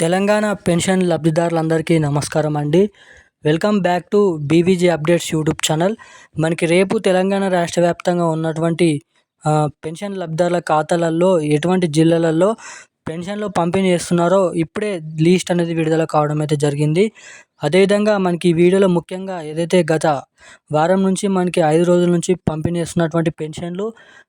Telangana pension లబ్ధిదారులందరికీ నమస్కారం అండి. Welcome back to BVG updates YouTube channel. మనకి రేపు తెలంగాణ రాష్ట్ర వ్యాప్తంగా ఉన్నటువంటి పెన్షన్ లబ్ధిదారుల ఖాతాలలో ఎటువంటి జిల్లాలలో పెన్షన్లు పంపిణీ చేస్తున్నారో ఇప్పుడే లీస్ట్ అనేది విడుదల కావడం అయితే జరిగింది. అదేవిధంగా మనకి ఈ వీడియోలో ముఖ్యంగా ఏదైతే గత వారం నుంచి మనకి ఐదు రోజుల నుంచి పంపిణీ చేస్తున్నటువంటి పెన్షన్లు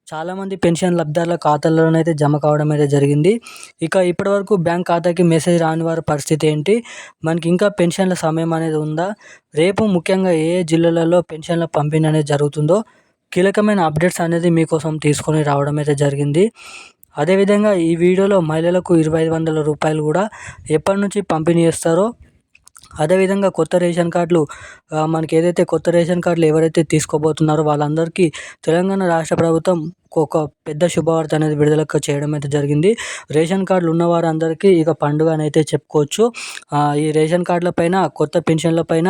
చాలామంది పెన్షన్ లబ్ధిదారుల ఖాతాల్లోనైతే జమ కావడం అయితే జరిగింది. ఇక ఇప్పటివరకు బ్యాంక్ ఖాతాకి మెసేజ్ రాని వారి పరిస్థితి ఏంటి? మనకి ఇంకా పెన్షన్ల సమయం అనేది ఉందా? రేపు ముఖ్యంగా ఏ ఏ జిల్లాలలో పెన్షన్ల పంపిణీ అనేది జరుగుతుందో కీలకమైన అప్డేట్స్ అనేది మీకోసం తీసుకొని రావడం అయితే జరిగింది. అదేవిధంగా ఈ వీడియోలో మహిళలకు ఇరవై ఐదు వందల రూపాయలు కూడా ఎప్పటి నుంచి పంపిణీ చేస్తారో అదేవిధంగా కొత్త రేషన్ కార్డులు మనకి ఏదైతే కొత్త రేషన్ కార్డులు ఎవరైతే తీసుకోబోతున్నారో వాళ్ళందరికీ తెలంగాణ రాష్ట్ర ప్రభుత్వం ఒక పెద్ద శుభవార్త అనేది విడుదల చేయడం అయితే జరిగింది. రేషన్ కార్డులు ఉన్న వారందరికీ ఇక పండుగ అని అయితే చెప్పుకోవచ్చు ఈ రేషన్ కార్డుల పైన కొత్త పెన్షన్ల పైన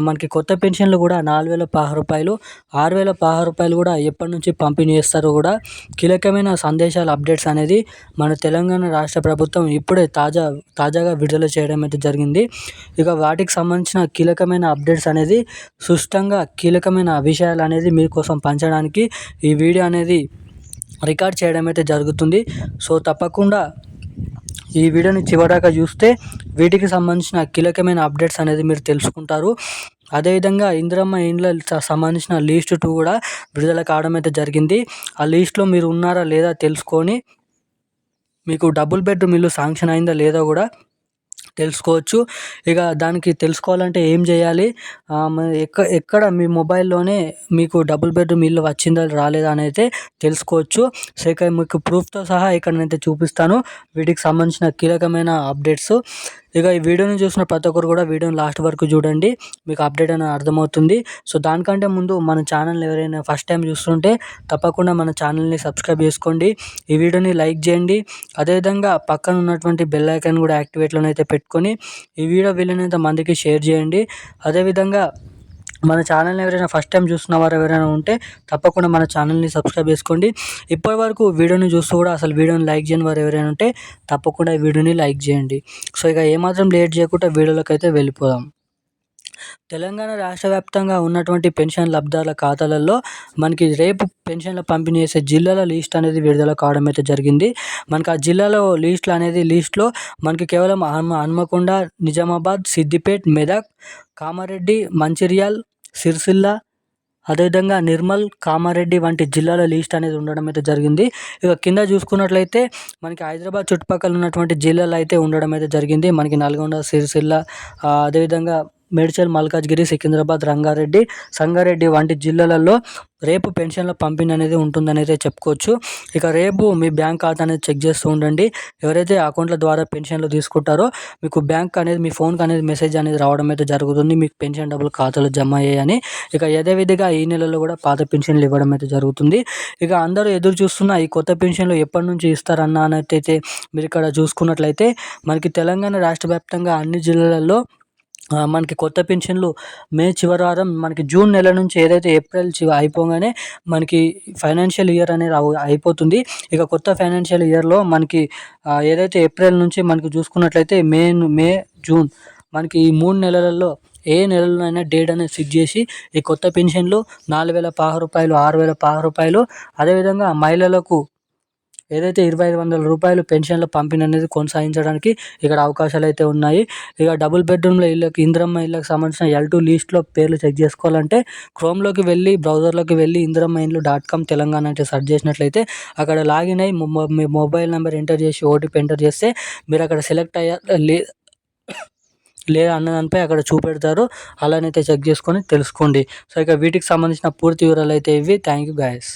మనకి కొత్త పెన్షన్లు కూడా నాలుగు వేల పదహారు రూపాయలు ఆరు వేల పదహారు రూపాయలు కూడా ఎప్పటి నుంచి పంపిణీ చేస్తారో కూడా కీలకమైన సందేశాలు అప్డేట్స్ అనేది మన తెలంగాణ రాష్ట్ర ప్రభుత్వం ఇప్పుడే తాజా తాజాగా విడుదల చేయడం అయితే జరిగింది. ఇక వాటికి సంబంధించిన కీలకమైన అప్డేట్స్ అనేది సుష్టంగా కీలకమైన విషయాలు అనేది మీకోసం పంచడానికి ఈ వీడియో అనేది రికార్డ్ చేయడం అయితే జరుగుతుంది. సో తప్పకుండా ఈ వీడియోని చివరిదాకా చూస్తే వీటికి సంబంధించిన కీలకమైన అప్డేట్స్ అనేది మీరు తెలుసుకుంటారు. అదేవిధంగా ఇందిరమ్మ ఇండ్ల సంబంధించిన లీస్ట్ టూ కూడా విడుదల కావడం అయితే జరిగింది. ఆ లీస్ట్లో మీరు ఉన్నారా లేదా తెలుసుకొని మీకు డబుల్ బెడ్రూమ్ ఇల్లు శాంక్షన్ అయిందా లేదా కూడా తెలుసుకోవచ్చు. ఇక దానికి తెలుసుకోవాలంటే ఏం చేయాలి? ఎక్క ఎక్కడ మీ మొబైల్లోనే మీకు డబుల్ బెడ్రూమ్ ఇల్లు వచ్చిందా రాలేదా అని అయితే తెలుసుకోవచ్చు. సో ఇక మీకు ప్రూఫ్తో సహా ఇక్కడ నేనైతే చూపిస్తాను. వీటికి సంబంధించిన కీలకమైన అప్డేట్స్. ఇక ఈ వీడియోని చూసిన ప్రతి ఒక్కరు కూడా వీడియోని లాస్ట్ వరకు చూడండి. మీకు అప్డేట్ అనేది అర్థమవుతుంది. సో దానికంటే ముందు మన ఛానల్ ఎవరైనా ఫస్ట్ టైం చూస్తుంటే తప్పకుండా మన ఛానల్ని సబ్స్క్రైబ్ చేసుకోండి. ఈ వీడియోని లైక్ చేయండి. అదేవిధంగా పక్కన ఉన్నటువంటి బెల్ ఐకాన్ కూడా యాక్టివేట్లోనైతే పెట్టుకొని ఈ వీడియో వీలైనంత మందికి షేర్ చేయండి. అదేవిధంగా మన ఛానల్ని ఎవరైనా ఫస్ట్ టైం చూస్తున్న వారు ఎవరైనా ఉంటే తప్పకుండా మన ఛానల్ని సబ్స్క్రైబ్ చేసుకోండి. ఇప్పటి వరకు వీడియోని చూస్తూ కూడా అసలు వీడియోని లైక్ చేయని వారు ఎవరైనా ఉంటే తప్పకుండా వీడియోని లైక్ చేయండి. సో ఇక ఏమాత్రం లేట్ చేయకుండా వీడియోలోకి అయితే వెళ్ళిపోదాం. తెలంగాణ రాష్ట్ర వ్యాప్తంగా ఉన్నటువంటి పెన్షన్ లబ్ధాల ఖాతాలలో మనకి రేపు పెన్షన్ల పంపిణీ చేసే జిల్లాల లిస్ట్ అనేది విడుదల కావడం అయితే జరిగింది. మనకి ఆ జిల్లాలో లిస్టులు అనేది లిస్ట్లో మనకి కేవలం హన్మ హన్మకొండ నిజామాబాద్ సిద్దిపేట్ మెదక్ కామారెడ్డి మంచిర్యాల్ సిరిసిల్ల అదేవిధంగా నిర్మల్ కామారెడ్డి వంటి జిల్లాల లిస్ట్ అనేది ఉండడం అయితే జరిగింది. ఇక కింద చూసుకున్నట్లయితే మనకి హైదరాబాద్ చుట్టుపక్కల ఉన్నటువంటి జిల్లాలు అయితే ఉండడం అయితే జరిగింది. మనకి నల్గొండ సిరిసిల్ల అదేవిధంగా మేడ్చల్ మల్కాజ్గిరి సికింద్రాబాద్ రంగారెడ్డి సంగారెడ్డి వంటి జిల్లాలలో రేపు పెన్షన్ల పంపిణీ అనేది ఉంటుందని అయితే చెప్పుకోవచ్చు. ఇక రేపు మీ బ్యాంక్ ఖాతా అనేది చెక్ చేస్తూ ఉండండి. ఎవరైతే అకౌంట్ల ద్వారా పెన్షన్లు తీసుకుంటారో మీకు బ్యాంక్ అనేది మీ ఫోన్కి అనేది మెసేజ్ అనేది రావడం అయితే జరుగుతుంది. మీకు పెన్షన్ డబ్బులు ఖాతాలో జమ అయ్యాయని. ఇక యథావిధిగా ఈ నెలలో కూడా పాత పెన్షన్లు ఇవ్వడం అయితే జరుగుతుంది. ఇక అందరూ ఎదురు చూస్తున్న ఈ కొత్త పెన్షన్లు ఎప్పటి నుంచి ఇస్తారన్న అయితే మీరు ఇక్కడ చూసుకున్నట్లయితే మనకి తెలంగాణ రాష్ట్ర వ్యాప్తంగా అన్ని జిల్లాలలో మనకి కొత్త పెన్షన్లు మే చివరి వారం మనకి జూన్ నెల నుంచి ఏదైతే ఏప్రిల్ అయిపోగానే మనకి ఫైనాన్షియల్ ఇయర్ అనేది అయిపోతుంది. ఇక కొత్త ఫైనాన్షియల్ ఇయర్లో మనకి ఏదైతే ఏప్రిల్ నుంచి మనకి చూసుకున్నట్లయితే మే మే జూన్ మనకి ఈ మూడు నెలలలో ఏ నెలలోనైనా డేట్ అనేది ఫిక్స్ చేసి ఈ కొత్త పెన్షన్లు నాలుగు వేల పదహారు రూపాయలు ఆరు వేల పదహారు రూపాయలు అదేవిధంగా మహిళలకు ఏదైతే ఇరవై ఐదు వందల రూపాయలు పెన్షన్ల పంపిణీ అనేది కొనసాగించడానికి ఇక్కడ అవకాశాలు అయితే ఉన్నాయి. ఇక డబుల్ బెడ్రూమ్ల ఇళ్ళకి ఇందిరమ్మ ఇళ్ళకి సంబంధించిన ఎల్ టూ లీస్ట్లో పేర్లు చెక్ చేసుకోవాలంటే క్రోమ్లోకి వెళ్ళి బ్రౌజర్లోకి వెళ్ళి ఇందిరమ్మ ఇండ్లు డాట్ కామ్ తెలంగాణ అంటే సెర్చ్ చేసినట్లయితే అక్కడ లాగిన్ అయ్యి మీ మొబైల్ నెంబర్ ఎంటర్ చేసి ఓటీపీ ఎంటర్ చేస్తే మీరు అక్కడ సెలెక్ట్ అయ్యారు లే లేదా అన్న దానిపై అక్కడ చూపెడతారు. అలానైతే చెక్ చేసుకొని తెలుసుకోండి. సో ఇక వీటికి సంబంధించిన పూర్తి వివరాలు అయితే ఇవి. Thank you guys.